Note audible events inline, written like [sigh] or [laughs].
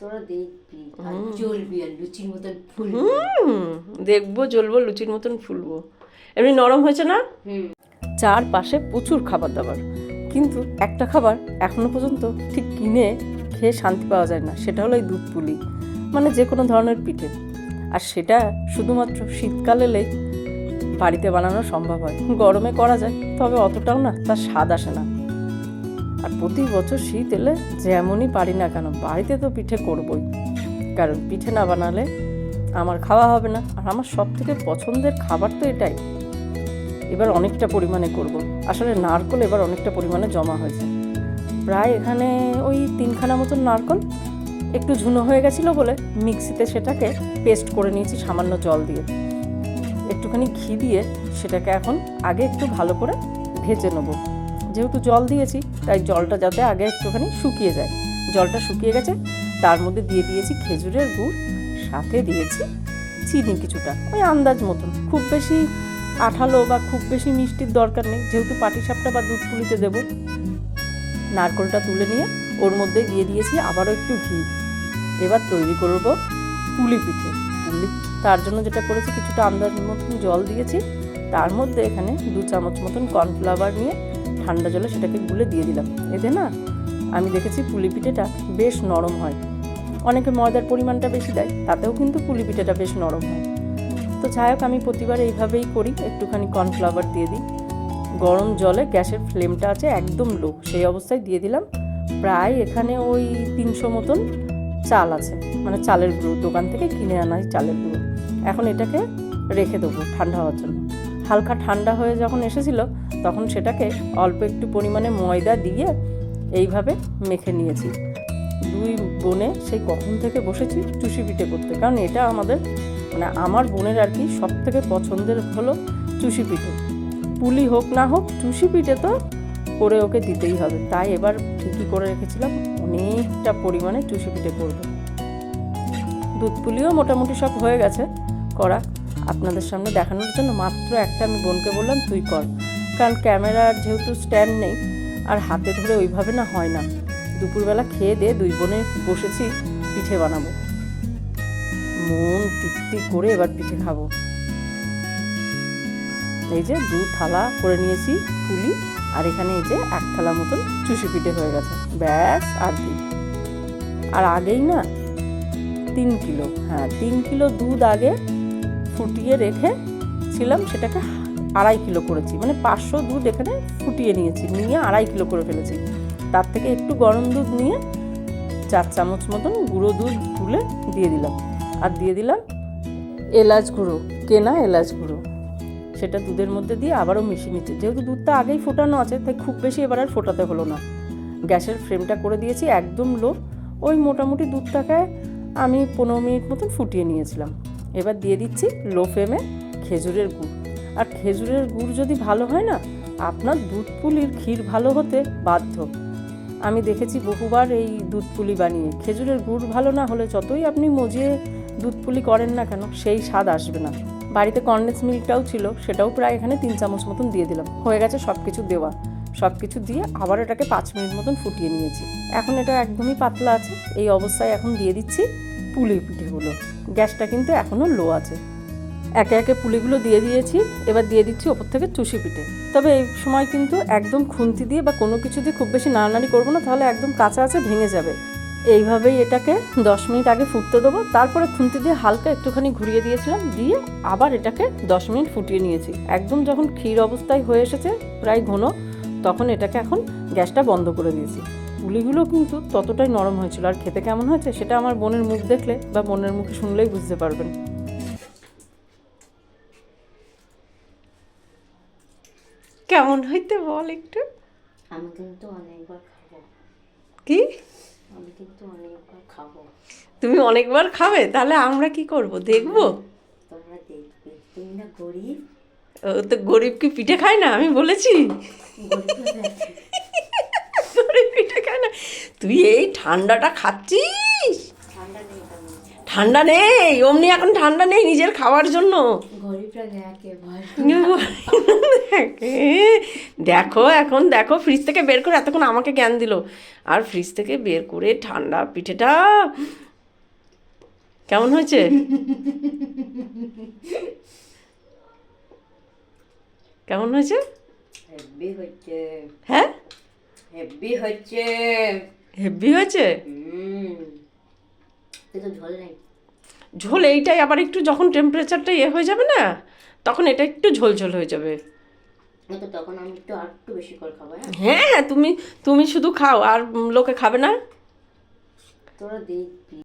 তোরা দেখবি আর জ্বলবি আর লুচির মতন ফুল দেখব জ্বলবো লুচির মতন ফুলবো। এমনি নরম হয়েছে না? চারপাশে প্রচুর খাবার দাবার। কিন্তু একটা খাবার এখনও পর্যন্ত ঠিক কিনে খেয়ে শান্তি পাওয়া যায় না সেটা হলো এই দুধ পুলি মানে যে কোনো ধরনের পিঠে। আর সেটা শুধুমাত্র শীতকাল এলেই বাড়িতে বানানো সম্ভব হয়। গরমে করা যায় তবে অতটাও না তার স্বাদ আসে না। আর প্রতি বছর শীত এলে যেমনই পারি না কেন, বাড়িতে তো পিঠে করবই। কারণ পিঠে না বানালে আমার খাওয়া হবে না। আর আমার সব থেকে পছন্দের খাবার তো এটাই। এবার অনেকটা পরিমাণে করব। আসলে নারকল এবার অনেকটা পরিমাণে জমা হয়েছে। প্রায় এখানে ওই তিনখানা মতন নারকল। একটু ঝুনো হয়ে গেছিল বলে মিক্সিতে সেটাকে পেস্ট করে নিয়েছি সামান্য জল দিয়ে। একটুখানি ঘি দিয়ে সেটাকে এখন আগে একটু ভালো করে ভেজে নেব। যেহেতু জল দিয়েছি, তাই জলটা যাতে আগে একটুখানি শুকিয়ে যায়। জলটা শুকিয়ে গেছে, তার মধ্যে দিয়ে দিয়েছি খেজুরের গুড়, সাথে দিয়েছি চিনি কিছুটা, ওই আন্দাজ মতন। খুব বেশি আঠালো বা খুব বেশি মিষ্টির দরকার নেই, যেহেতু পাটিসাপটা বা দুধ পুলিতে দেবো। নারকলটা তুলে নিয়ে ওর মধ্যে দিয়ে দিয়েছি আবারও একটু ঘি। এবার তৈরি করব পুলি পিঠে। পুলি, তার জন্য যেটা করেছি, কিছুটা আন্দাজ মতন জল দিয়েছি। তার মধ্যে এখানে দু চামচ মতন কর্নফ্লাওয়ার নিয়ে ঠান্ডা জলে সেটাকে গুলে দিয়ে দিলাম। এতে না আমি দেখেছি পুলি পিঠেটা বেশ নরম হয়। অনেকে ময়দার পরিমাণটা বেশি দেয়, তাতেও কিন্তু পুলি পিঠেটা বেশ নরম হয়। তো যাই হোক, আমি প্রতিবার এইভাবেই করি, একটুখানি কর্নফ্লাওয়ার দিয়ে দিই। গরম জলে গ্যাসের ফ্লেমটা আছে একদম লো, সেই অবস্থায় দিয়ে দিলাম। প্রায় এখানে ওই তিনশো মতন চাল আছে মানে চালের গুঁড়ো, দোকান থেকে কিনে আনা চালের গুঁড়ো। এখন এটাকে রেখে দেবো ঠান্ডা হওয়ার জন্য। হালকা ঠান্ডা হয়ে যখন এসেছিল তখন সেটাকে অল্প একটু পরিমাণে ময়দা দিয়ে এইভাবে মেখে নিয়েছি। দুই বোনে সেই কখন থেকে বসেছি চুষি পিঠে করতে। কারণ এটা আমাদের মানে আমার বোনের আর কি সব থেকে পছন্দের হলো চুষি পিঠে। পুলি হোক না হোক, চুষি পিঠে তো করে ওকে দিতেই হবে। তাই এবার ঠিকই করে রেখেছিলাম, অনেকটা পরিমাণে চুষি পিঠে করব। দুধ পুলিও মোটামুটি সব হয়ে গেছে করা। আপনাদের সামনে দেখানোর জন্য মাত্র একটা আমি বোনকে বললাম, তুই কর। কারণ ক্যামেরার যেহেতু স্ট্যান্ড নেই, আর হাতে ধরে ওইভাবে না হয় না। দুপুরবেলা খেয়ে দিয়ে দুই বোনে বসেছি, পিঠে বানাবো। মন তৃপ্তি করে এবার পিঠে খাব। এই যে দু থালা করে নিয়েছি, পুলি, আর এখানে এই যে এক থালা মতন চুষি পিঠে হয়ে গেছে। ব্যাস, আর কি। আর আগেই না, তিন কিলো হ্যাঁ তিন কিলো দুধ আগে ফুটিয়ে রেখে ছিলাম সেটাকে আড়াই কিলো করেছি। মানে পাঁচশো দুধ এখানে ফুটিয়ে নিয়েছি, নিয়ে আড়াই কিলো করে ফেলেছি। তার থেকে একটু গরম দুধ নিয়ে চার চামচ মতন গুঁড়ো দুধ তুলে দিয়ে দিলাম। আর দিয়ে দিলাম এলাচ গুঁড়ো, কেনা এলাচ গুঁড়ো। সেটা দুধের মধ্যে দিয়ে আবারও মিশিয়ে নিচ্ছি। যেহেতু দুধটা আগেই ফোটানো আছে, তাই খুব বেশি এবার আর ফোটাতে হলো না। গ্যাসের ফ্লেমটা করে দিয়েছি একদম লো। ওই মোটামুটি দুধটাকে আমি পনেরো মিনিট মতন ফুটিয়ে নিয়েছিলাম। এবার দিয়ে দিচ্ছি লো ফ্লেমে খেজুরের গুড়। আর খেজুরের গুড় যদি ভালো হয় না, আপনার দুধ পুলির ক্ষীর ভালো হতে বাধ্য। আমি দেখেছি বহুবার এই দুধ পুলি বানিয়ে। খেজুরের গুড় ভালো না হলে যতই আপনি মজিয়ে দুধ পুলি করেন না কেন, সেই স্বাদ আসবে না। বাড়িতে কর্নেস মিল্কটাও ছিল, সেটাও প্রায় এখানে তিন চামচ মতন দিয়ে দিলাম। হয়ে গেছে সব কিছু দেওয়া। সব কিছু দিয়ে আবার এটাকে পাঁচ মিনিট মতন ফুটিয়ে নিয়েছি। এখন এটা একদমই পাতলা আছে। এই অবস্থায় এখন দিয়ে দিচ্ছি পুলি পিঠেগুলো। গ্যাসটা কিন্তু এখনও লো আছে। একে একে পুলিগুলো দিয়ে দিয়েছি, এবার দিয়ে দিচ্ছি ওপর থেকে চুষি পিঠে। তবে এই সময় কিন্তু একদম খুন্তি দিয়ে বা কোনো কিছু দিয়ে খুব বেশি নাড়ানাড়ি করব না, তাহলে একদম কাঁচা আছে, ভেঙে যাবে। এইভাবেই এটাকে দশ মিনিট আগে ফুটতে দেবো, তারপরে খুন্তি দিয়ে হালকা একটুখানি ঘুরিয়ে দিয়েছিলাম, দিয়ে আবার এটাকে দশ মিনিট ফুটিয়ে নিয়েছি। একদম যখন ক্ষীর অবস্থায় হয়ে এসেছে প্রায় ঘন, তখন এটাকে এখন গ্যাসটা বন্ধ করে দিয়েছি। পুলিগুলো কিন্তু ততটাই নরম হয়েছিল, আর খেতে কেমন হয়েছে সেটা আমার বোনের মুখ দেখলে বা বোনের মুখে শুনলেই বুঝতে পারবেন। কেমন হইতে বল একটু? আমি কিন্তু অনেকবার খাব। কি? আমি কিন্তু অনেকবার খাব। তুমি অনেকবার খাবে? তাহলে আমরা কি করব? দেখব? তোমরা দেখবে। তুমি না গরিব? ও তো গরিব কি পিঠে খায় না? আমি বলেছি। গরিব হয়ে পিঠে খায় না। তুই এই ঠান্ডাটা খাচ্ছিস? ঠান্ডা নেই অমনি এখন ঠান্ডা নেই নিজের খাওয়ার জন্য। [laughs] দেখো এখন দেখো ফ্রিজ থেকে বের করে এতক্ষণ আমাকে জ্ঞান দিল। আর ফ্রিজ থেকে বের করে ঠান্ডা পিঠেটা। কেমন হয়েছে? কেমন হয়েছে? হ্যাঁ? হেভি হচ্ছে। হেভি হয়েছে? ঝোল নেই। ঝোল এইটাই আবার একটু যখন টেম্পারেচারটা ইয়ে হয়ে যাবে না তখন এটা একটু ঝোল ঝোল হয়ে যাবে। তখন আমি একটু আর একটু বেশি করে খাব হ্যাঁ? হ্যাঁ হ্যাঁ তুমি তুমি শুধু খাও আর লোকে খাবে না। তোরা দেখবি।